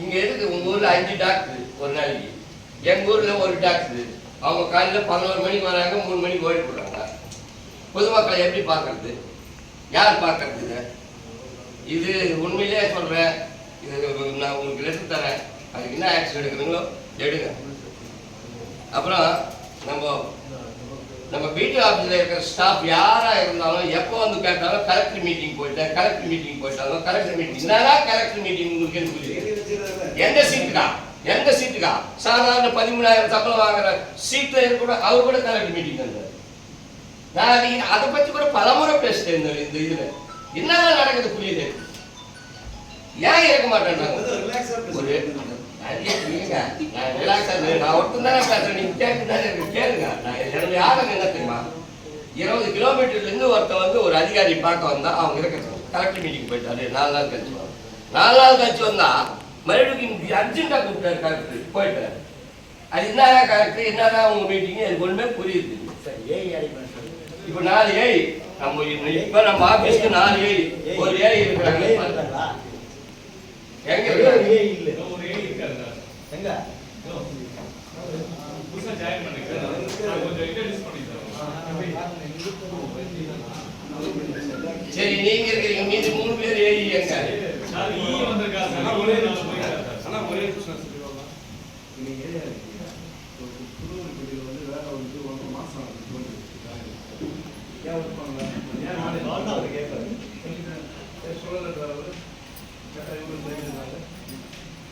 இங்க எதுக்கு? உங்க ஊர்ல அஞ்சு டாக்டர் ஒரு நாளைக்கு. எங்க ஊர்ல ஒரு டாக்டர் அவங்க காலையில பதினோரு மணிக்கு வராங்க மூணு மணிக்கு ஓடி போடுறாங்க பொதுமக்களை எப்படி பார்க்கறது? யார் பார்க்கறது இது? உண்மையிலே சொல்றேன். இது நான் உங்களுக்கு லெட்டர் தரேன். அதுக்கு என்ன ஆக்ஷன் எடுக்கிறீங்களோ? எடுங்க. அப்புறம் நம்ம நம்ம பிடி ஆஃபீஸில் இருக்கிற ஸ்டாஃப் யாரா இருந்தாலும் எப்போ வந்து கேட்டாலும் கலெக்டர் மீட்டிங் போயிட்டேன் கலெக்டர் மீட்டிங் போயிட்டாலும் கலெக்டர் மீட்டிங் என்னடா கலெக்டர் மீட்டிங் உங்களுக்கு எந்த சீட்டுக்கா எந்த சீட்டுக்கா சாதாரண பதிமூணாயிரம் சம்பளம் வாங்குற சீட்ல இருக்க கூட அவர் கூட கலெக்டர் மீட்டிங் வந்தார் நான் அதை- அதை பத்தி கூட பலமுறை பேசிட்டேன் இந்த இதுல. என்னதான் நடக்குது புரியுது? ஏன் இருக்க மாட்டேன் ஒரு. நான் relax ஒருத்தன் தானே பேசுறேன். நீங்க கேட்டுதானே இருக்கு. கேளுங்க. நான் என்னுடைய யாரும் என்ன தெரியுமா? இருபது கிலோமீட்டர்ல இருந்து ஒருத்தன் வந்து ஒரு அதிகாரி பார்க்க வந்தா அவங்க இருக்கிறது கலெக்டர் மீட்டிங் போயிட்டாரு நாலு நாள் கழிச்சு வரும். நாலு நாள் கழிச்சு வந்தா மறுபடியும் அர்ஜென்ட்டா கூப்பிட்டாரு கலெக்டர் போயிட்டாரு அது என்னதான் கலெக்டர் என்னதான் உங்க மீட்டிங் எனக்கு ஒண்ணுமே புரியுது இப்ப நாலு ஏய் நம்ம இன்ன- நம்ம ஆபீஸ்க்கு நாலு ஏய் ஒரு ஏய் இருக்கிறாங்க சரி நீங்க இருக்கீங்க மீதி மூணு பேர் ஏறி எங்க ஆனா ஒரே ஆனா ஒரே நிமிஷம் சொல்லுவாங்க நீங்க திருவள்ளுவர் வந்து வேற ஒரு இது ஒன்றரை மாசம் ஏன் இருப்பாங்க ஏன் கேட்கறது சொல்லல